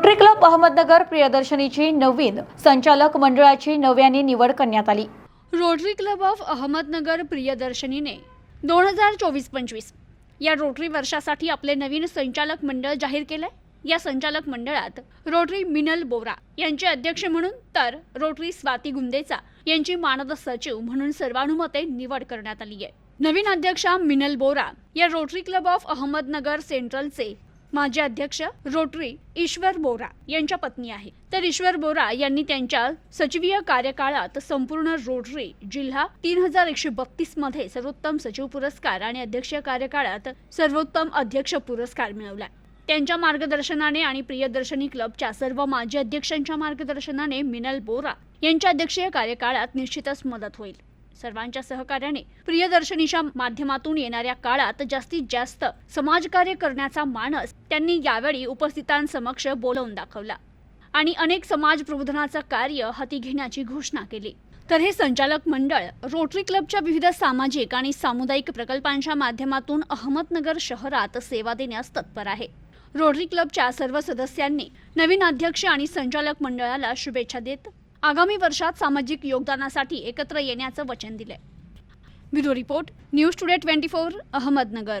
Rotary club Ahmednagar प्रियदर्शनीची नवीन संचालक मंडळाची नव्याने निवड करण्यात आली. रोटरी क्लब ऑफ अहमदनगर प्रियदर्शनीने दोन हजार चोवीस पंचवीस या रोटरी वर्षासाठी आपले नवीन संचालक मंडळ जाहीर केलंय. या संचालक मंडळात रोटरी मिनल बोरा यांचे अध्यक्ष म्हणून तर रोटरी स्वाती गुंदेचा यांची मानद सचिव म्हणून सर्वानुमते निवड करण्यात आली आहे नवीन अध्यक्षा मिनल बोरा या रोटरी क्लब ऑफ अहमदनगर सेंट्रलचे माजी अध्यक्ष रोटरी ईश्वर बोरा यांच्या पत्नी आहे. तर ईश्वर बोरा यांनी त्यांच्या सचिवीय कार्यकाळात संपूर्ण रोटरी जिल्हा तीन हजार एकशे बत्तीसमध्ये सर्वोत्तम सचिव पुरस्कार आणि अध्यक्षीय कार्यकाळात सर्वोत्तम अध्यक्ष पुरस्कार मिळवला. त्यांच्या मार्गदर्शनाने आणि प्रियदर्शनी क्लबच्या सर्व माजी अध्यक्षांच्या मार्गदर्शनाने मिनल बोरा यांच्या अध्यक्षीय कार्यकाळात निश्चितच मदत होईल. सर्वांच्या सहकार्याने. प्रियदर्शनीच्या माध्यमातून येणाऱ्या काळात जास्तीत जास्त समाजकार्य करण्याचा मानस त्यांनी यावेळी उपस्थितांसमक्ष बोलवून दाखवला आणि अनेक समाज प्रबोधनाचं कार्य हाती घेण्याची घोषणा केली. तर हे संचालक मंडळ रोटरी क्लबच्या विविध सामाजिक आणि सामुदायिक प्रकल्पांच्या माध्यमातून अहमदनगर शहरात सेवा देण्यास तत्पर आहे. रोटरी क्लबच्या सर्व सदस्यांनी नवीन अध्यक्ष आणि संचालक मंडळाला शुभेच्छा देत आगामी वर्षात सामाजिक योगदानासाठी एकत्र येण्याचं वचन दिलंय. Bureau report news today twenty four Ahmednagar.